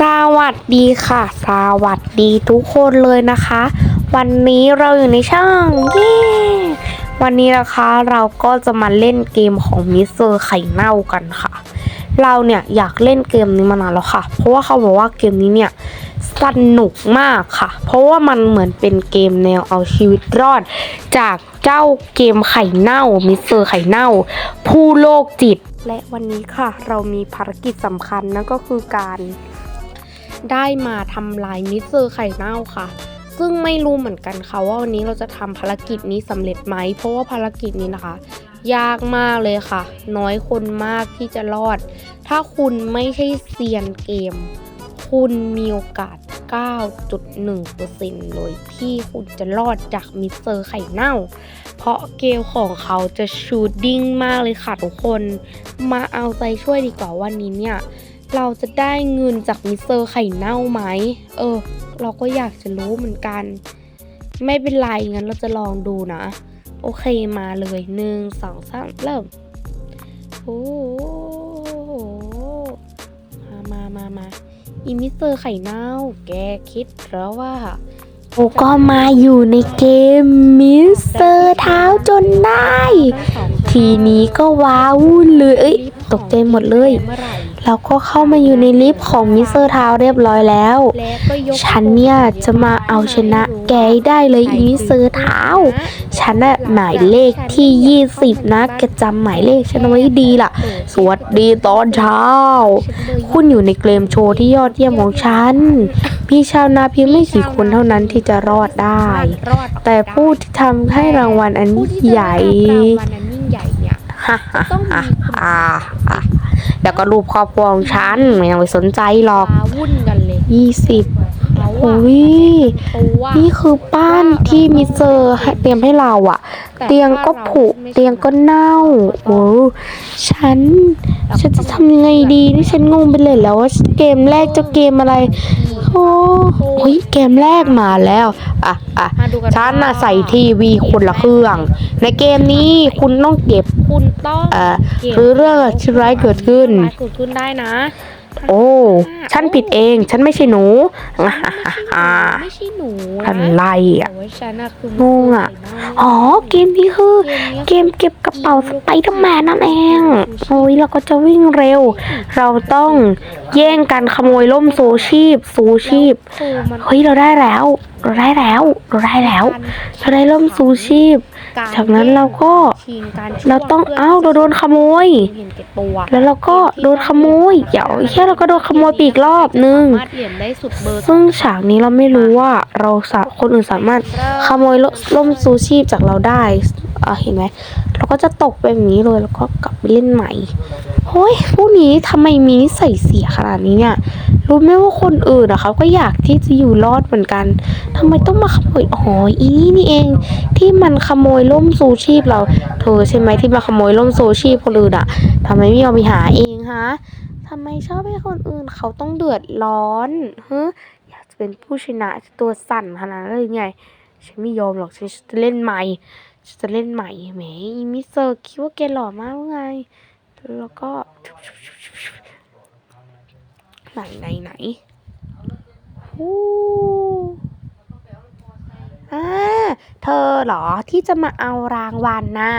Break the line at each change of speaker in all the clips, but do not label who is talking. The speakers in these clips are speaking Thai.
สวัสดีค่ะ สวัสดีทุกคนเลยนะคะ วันนี้เราอยู่ในช่องเย้วันนี้นะคะเราก็จะมาเล่นเกมของมิสเตอร์ไข่เน่ากันค่ะ เราเนี่ยอยากเล่นเกมนี้มานานแล้วค่ะ เพราะว่าเขาบอกว่าเกมนี้เนี่ยสนุกมากค่ะ เพราะว่ามันเหมือนเป็นเกมแนวเอาชีวิตรอด จากเจ้าเกมไข่เน่ามิสเตอร์ไข่เน่า ผู้โลกจิต และวันนี้ค่ะ เรามีภารกิจสำคัญนั่นก็คือการ ได้มาทำลายมิสเตอร์ไข่เน่าค่ะ ซึ่งไม่รู้เหมือนกันค่ะว่าวันนี้เราจะทำภารกิจนี้สำเร็จไหม เพราะว่าภารกิจนี้นะคะ ยากมากเลยค่ะ น้อยคนมากที่จะรอด ถ้าคุณไม่ใช่เซียนเกม คุณมีโอกาส 9.1%เลยที่คุณจะรอดจากมิสเตอร์ไข่เน่า เพราะเกมของเขาจะชูดดิ้งมากเลยค่ะทุกคน มาเอาใจช่วยดีกว่าวันนี้เนี่ย เราจะได้เงินจากมิสเตอร์ไข่เน่าไหม เออ เราก็อยากจะรู้เหมือนกัน ไม่เป็นไรงั้นเราจะลองดูนะ โอเคมาเลยหนึ่งสองสามเริ่ม โอ้โหมามามามาอีมิสเตอร์ไข่เน่า แกคิดแล้วว่าโอก็มาอยู่ในเกมมิสเตอร์เท้าจนได้ ทีนี้ก็ว้าวุ่นเลย เอ้ย ตกใจหมดเลย เราก็เข้ามาอยู่ในลิฟต์ของมิสเตอร์ทาวเรียบร้อยแล้ว ฉันเนี่ยจะมาเอาชนะแกให้ได้เลยอีมิสเตอร์เท้าฉันน่ะหมายเลขที่ 20 นะแกจำหมายเลขฉันเอาไว้ให้ดีล่ะ สวัสดีตอนเช้า คุณอยู่ในเกมโชว์ที่ยอดเยี่ยมของฉันพี่ชาวนาเพียงไม่กี่คนเท่านั้นที่จะรอดได้ แต่ผู้ที่ทำให้รางวัลอันใหญ่
รางวัลอันยิ่งใหญ่เนี่ย
ฮ่าฮ่า
ต้องมี
ฮ่า
คุณ
อ่าอ่า แล้วก็รูปครอบครัวของฉันไม่ต้องไปสนใจหรอก
ว้าวุ่นกันเลย
ยี่สิบ
เขา
โอ้
อะ
ย
ตัว
นี่คือบ้านที่มิสเตอร์ให้เตรียมให้เราอะเตียงก็ผุเตียงก็เน่าโอ้ฉัน ฉันจะทำยังไงดีนี่ฉันงงไปเลยแล้วว่าเกมแรกจะเกมอะไร โอ้โอ้ยเกมแรกมาแล้ว อะอะ
มาดูกัน
ฉันน่ะ
ว่า
ใส่ทีวีคนละเครื่อง ในเกมนี้คุณต้องเก็บ
คุณต้อง
เอ่อ
ก็บ
คือเรื่องที่ร้ายเกิดขึ้น
ร้ายเกิดขึ้นได้นะ
โอ้ ฉันผิดเอง ฉันไม่ใช่หนู
ฉันไม่ใช่หนูไม่ใช่หนูนะ
อะไรอะ
โอ้ยฉันอะคือง
งอะอ๋อ เกมนี้คือ เกมเก็บกระเป๋าสไปเดอร์แมนนั่นเอง โอ้ยเราก็จะวิ่งเร็ว เราต้องแย่งกันขโมยล่มโซชีพซูชีพ
คือมัน
เฮ้ย เราได้แล้ว เราได้แล้วเราได้แล้วเราได้ล่มซูชีพ จากนั้นเราก็
ชิงการ
เราต้องเอ้าเราโดนขโมย
เห็นแก่ตัว
แล้วเราก็โดนขโมยเดี๋ยวแค่เราก็โดนขโมยไปอีกรอบนึง
สามารถเหรียญได้สุดเบอร์
ซึ่งฉากนี้เราไม่รู้ว่าเราสาคนอื่นสามารถขโมยล่มซูชีพจากเราได้ อะเห็นไหมเราก็จะตกไปแบบนี้เลยแล้วก็กลับไปเล่นใหม่เฮ้ยพวกนี้ทำไมมีนิสัยเสียขนาดนี้เนี่ยรู้ไหมว่าคนอื่นอะเขาก็อยากที่จะอยู่รอดเหมือนกันทำไมต้องมาขโมยอ๋ออีนี่นี่เอง ที่มันขโมยล่มซูชีพเราเธอใช่ไหมที่มาขโมยล่มซูชีพคนอื่นอะทำไมไม่ยอมไปหาเองฮะทำไมชอบให้คนอื่นเขาต้องเดือดร้อนฮะอยากจะเป็นผู้ชนะตัวสั่นขนาดนั้นเลยไงฉันไม่ยอมหรอกฉันจะเล่นใหม่ จะเล่นใหม่แหมอีมิสเตอร์คิดว่าแกหล่อมากไง แล้วก็ ไหนไหนไหนฮู้อ่าเธอเหรอที่จะมาเอารางวัลน่ะ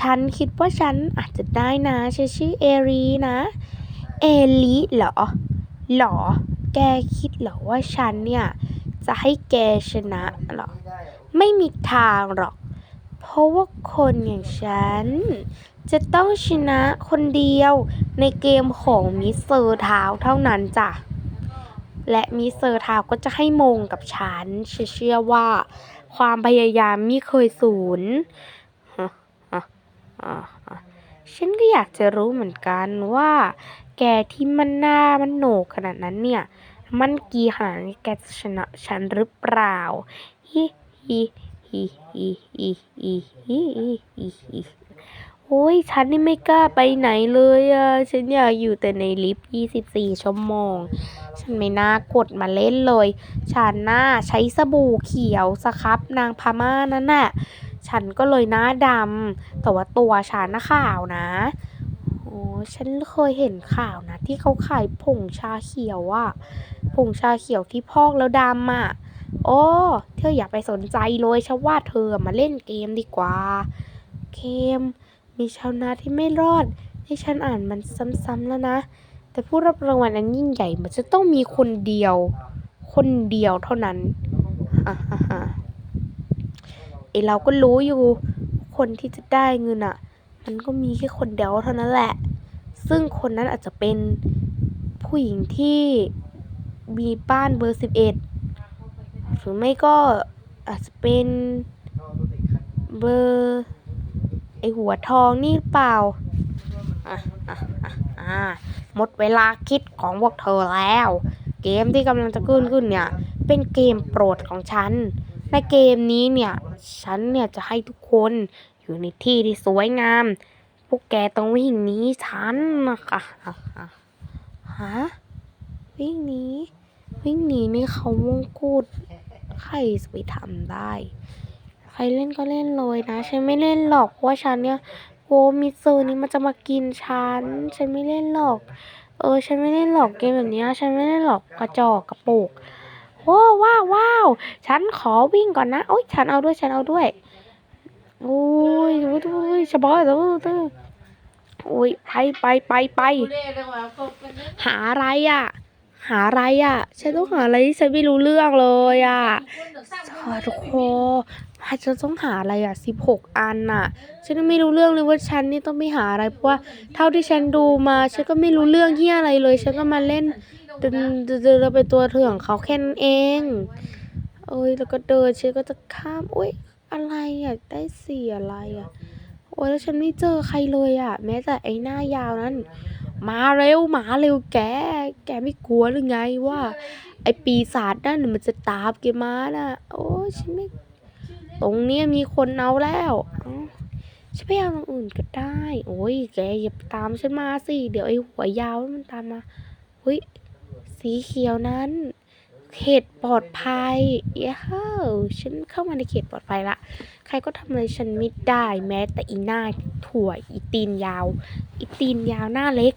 ฉันคิดว่าฉันอาจจะได้นะฉันชื่อเอรีนะ เอลิเหรอหรอ แกคิดเหรอว่าฉันเนี่ย จะให้แกชนะหรอ ไม่มีทางหรอก เพราะว่าคนอย่างฉัน จะต้องชนะคนเดียวในเกมของมิสเซอร์ทาวเท่านั้นจ้ะ และมิสเซอร์ทาวก็จะให้มงกับฉันเชื่อว่า ความพยายามไม่เคยสูญฉันก็อยากจะรู้เหมือนกันว่า แกที่มันหน้ามันโหนกขนาดนั้นเนี่ย มันกี่ขนาดนี้แกจะชนะฉันหรือเปล่าฮิฮิ ฮิฮิฮิฮิฮิฮิฮิโอ้ยฉันนี่ไม่กล้าไปไหนเลยอะ ฉันอยากอยู่แต่ในลิฟต์ 24 ชั่วโมง ฉันไม่น่ากดมาเล่นเลย ฉันน่าใช้สบู่เขียวสครับนางพม่านั่นน่ะ ฉันก็เลยหน้าดำ แต่ว่าตัวฉันน่ะขาวนะ โอ้ฉันเคยเห็นข่าวนะ ที่เขาขายผงชาเขียวอะผงชาเขียวที่พอกแล้วดำอะ โอ้เธออย่าไปสนใจเลยฉันว่าเธอมาเล่นเกมดีกว่า เกม มีชาวนาที่ไม่รอดที่ฉันอ่านมันซ้ำๆแล้วนะ แต่ผู้รับรางวัลอันยิ่งใหญ่มันจะต้องมีคนเดียว คนเดียวเท่านั้นฮ่าฮ่าไอเราก็รู้อยู่ คนที่จะได้เงินอะ มันก็มีแค่คนเดียวเท่านั้นแหละ ซึ่งคนนั้นอาจจะเป็นผู้หญิงที่มีบ้านเบอร์สิบเอ็ด รือไม่ก็อาจจะเป็นเบอร์ไอหัวทองนี่เปล่าอะอะอะอะหมดเวลาคิดของพวกเธอแล้ว เกมที่กำลังจะขึ้นขึ้นเนี่ย เป็นเกมโปรดของฉัน ในเกมนี้เนี่ย ฉันเนี่ยจะให้ทุกคนอยู่ในที่ที่สวยงาม พวกแกต้องวิ่งหนีฉันนะคะฮะวิ่งหนีวิ่งหนีนี่เขามงกุฎ ใครจะไปทำได้ ใครเล่นก็เล่นเลยนะ ฉันไม่เล่นหรอกเพราะว่าฉันเนี่ยโอมิโซนี่มันจะมากินฉัน ฉันไม่เล่นหรอก เออ ฉันไม่เล่นหรอกเกมแบบเนี้ยฉันไม่เล่นหรอกกระจอกกระโปกโอ้ว้าวว้าวฉันขอวิ่งก่อนนะโอ้ยฉันเอาด้วยฉันเอาด้วยโอ้ยโอ้ยโอ้ยสบายแล้วเธอโอ้ยไปไปไปไปหาอะไรอะ หาอะไรอะ ฉันต้องหาอะไรที่ฉันไม่รู้เรื่องเลยอะขอทุกคนฉันต้องหาอะไรอะสิบหกอันน่ะ ฉันไม่รู้เรื่องเลยว่าฉันนี่ต้องไปหาอะไรเพราะว่าเท่าที่ฉันดูมาฉันก็ไม่รู้เรื่องเหียอะไรเลย ฉันก็มาเล่นเดินเดินเดินเป็นตัวเถื่องเขาแค่นั้นเองเอ้ยแล้วก็เดินฉันก็จะข้ามโอ้ยอะไรอะได้สี่อะไรอะโอ้ยแล้วฉันไม่เจอใครเลยอะ แม้แต่ไอ้หน้ายาวนั้น มาเร็วมาเร็วแก แกไม่กลัวหรือไงว่า ไอปีศาจนั่นน่ะมันจะตามแกมาน่ะ โอ้ฉันไม่ ตรงเนี้ยมีคนเอาแล้วอ้าฉันไปเอาตรงอื่นก็ได้ โอ้ยแกอย่าตามฉันมาสิ เดี๋ยวไอหัวยาวมันตามมาเฮ้ยสีเขียวนั้น เขตปลอดภัยเย้เฮ้อฉันเข้ามาในเขตปลอดภัยละ ใครก็ทำอะไรฉันไม่ได้แม้แต่อีหน้าถั่วอีตีนยาว อีตีนยาวหน้าเล็ก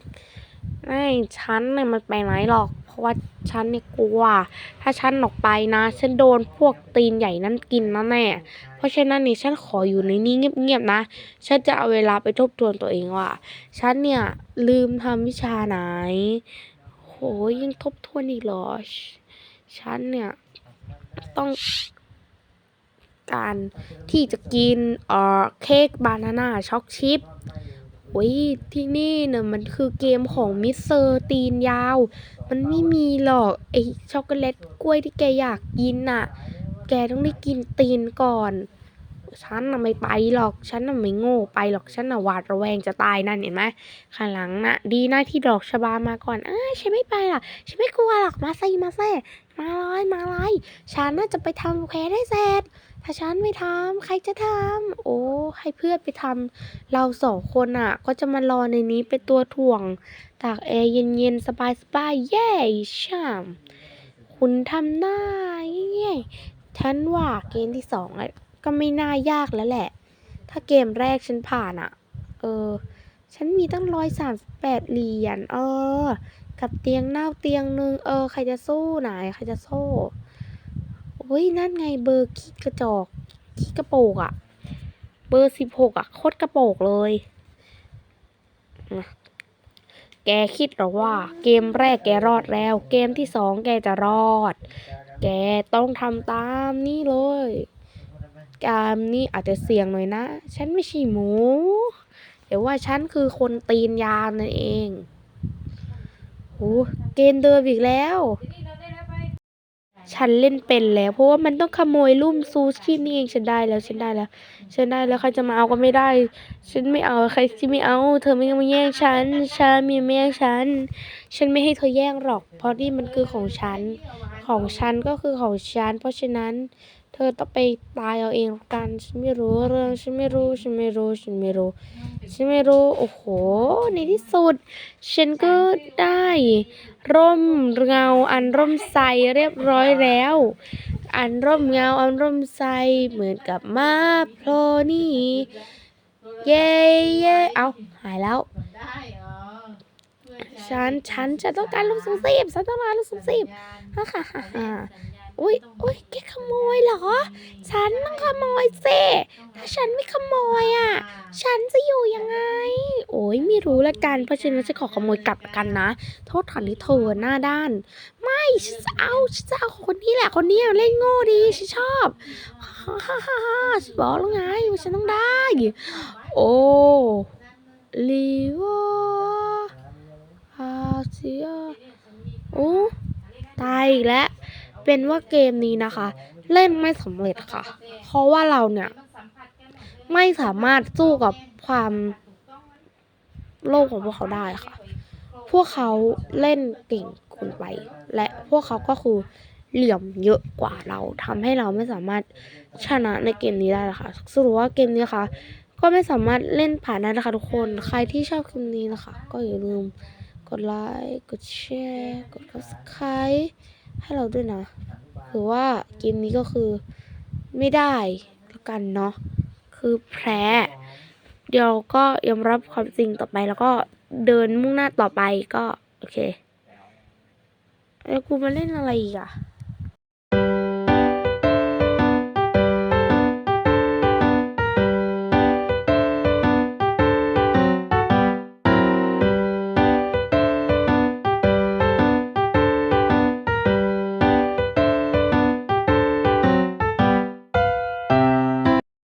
ไม่ฉันเนี่ยมันไปไหนหรอก เพราะว่าฉันเนี่ยกลัว ถ้าฉันออกไปนะ ฉันโดนพวกตีนใหญ่นั่นกินนะแน่ เพราะฉะนั้นเนี่ยฉันขออยู่ในนี้เงียบๆนะ ฉันจะเอาเวลาไปทบทวนตัวเองว่า ฉันเนี่ยลืมทำวิชาไหนโหยังทบทวนอีกเหรอ ฉันเนี่ย ต้องการที่จะกินเอ่อเค้กบานาน่าช็อกชิพโอ้ยที่นี่เนี่ยมันคือเกมของมิสเตอร์ตีนยาว มันไม่มีหรอกไอช็อกโกแลตกล้วยที่แกอยากกินน่ะ แกต้องได้กินตีนก่อน ฉันน่ะไม่ไปหรอก ฉันน่ะไม่โง่ไปหรอก ฉันน่ะหวาดระแวงจะตายนั่นเห็นไหมข้างหลังน่ะ ดีนะที่ดอกชบามาก่อน เอ้ยฉันไม่ไปหรอก ฉันไม่กลัวหรอก มาสิมาสิมาเลยมาเลยฉันน่าจะไปทำแควได้เสร็จ ถ้าฉันไม่ทำใครจะทำโอ้ให้เพื่อนไปทำเราสองคนอะ ก็จะมารอในนี้เป็นตัวถ่วง ตากแอร์เย็นๆสบายๆเย้ช่ำคุณทำได้เย้ฉันว่าเกมที่สองอะ ก็ไม่น่ายากแล้วแหละ ถ้าเกมแรกฉันผ่านอะ เออ ฉันมีตั้งร้อยสามสิบแปดเหรียญเออ กับเตียงเน่าเตียงหนึ่งเออ ใครจะสู้ไหนใครจะโซ่โอ้ยนั่นไงเบอร์ขี้กระจอกขี้กระโปกอะเบอร์สิบหกอะโคตรกระโปกเลยนะแกคิดหรอว่า เกมแรกแกรอดแล้ว เกมที่สองแกจะรอด แกต้องทำตามนี่เลย กามนี่อาจจะเสี่ยงหน่อยนะ ฉันไม่ใช่หมู แต่ว่าฉันคือคนตีนยามนั่นเองโอ้เกมเดิมอีกแล้ว ฉันเล่นเป็นแล้ว เพราะว่ามันต้องขโมยลุ่มซูชินี่เองฉันได้แล้วฉันได้แล้ว ฉันได้แล้วใครจะมาเอาก็ไม่ได้ ฉันไม่เอาใครที่ไม่เอา เธอไม่ต้องมาแย่งฉัน ฉันมีไม่แย่งฉัน ฉันไม่ให้เธอแย่งหรอก เพราะนี่มันคือของฉัน ของฉันก็คือของฉัน เพราะฉะนั้น เธอต้องไปตายเอาเองกัน ฉันไม่รู้เรื่อง ฉันไม่รู้ ฉันไม่รู้ ฉันไม่รู้ ฉันไม่รู้ โอ้โห ในที่สุด ฉันก็ได้ ร่มเงา อันร่มใสเรียบร้อยแล้ว อันร่มเงา อันร่มใสเหมือนกับมาโพลนี่ เย้เย้เอาหายแล้ว ฉัน ฉันจะต้องการลูกสูบสิบฉันต้องการลูกสูบสิบฮ่าฮ่าฮ่าฮ่า อุ้ยอุ้ยแกขโมยเหรอ ฉันต้องขโมยเซถ้าฉันไม่ขโมยอะ ฉันจะอยู่ยังไง โอ้ยไม่รู้ละกัน เพราะฉะนั้นจะขอขโมยกลับกันนะ โทษฐานที่เธอหน้าด้าน ไม่ฉันจะเอาฉันจะเอาคนนี้แหละคนนี้เล่นโง่ดีฉันชอบฮ่าฮ่าฮ่าฮ่าฉันบอกแล้วไงว่าฉันต้องได้ โอ้ลีวอาเซียโอ้ตายอีกแล้ว เป็นว่าเกมนี้นะคะ เล่นไม่สำเร็จค่ะ เพราะว่าเราเนี่ย ไม่สามารถสู้กับความโลภของพวกเขาได้ค่ะ พวกเขาเล่นเก่งเกินไป และพวกเขาก็คือเหลี่ยมเยอะกว่าเราทำให้เราไม่สามารถชนะในเกมนี้ได้นะคะสรุปว่าเกมนี้นะคะก็ไม่สามารถเล่นผ่านได้นะคะทุกคน ใครที่ชอบคลิปนี้นะคะ ก็อย่าลืมกดไลค์ กดแชร์ กด subscribe ให้เราด้วยนะหรือว่าเกมนี้ก็คือไม่ได้แล้วกันเนาะคือแพ้เดี๋ยวก็ยอมรับความจริงต่อไปแล้วก็เดินมุ่งหน้าต่อไปก็ โอเคแล้วกูมาเล่นอะไรอีกอะ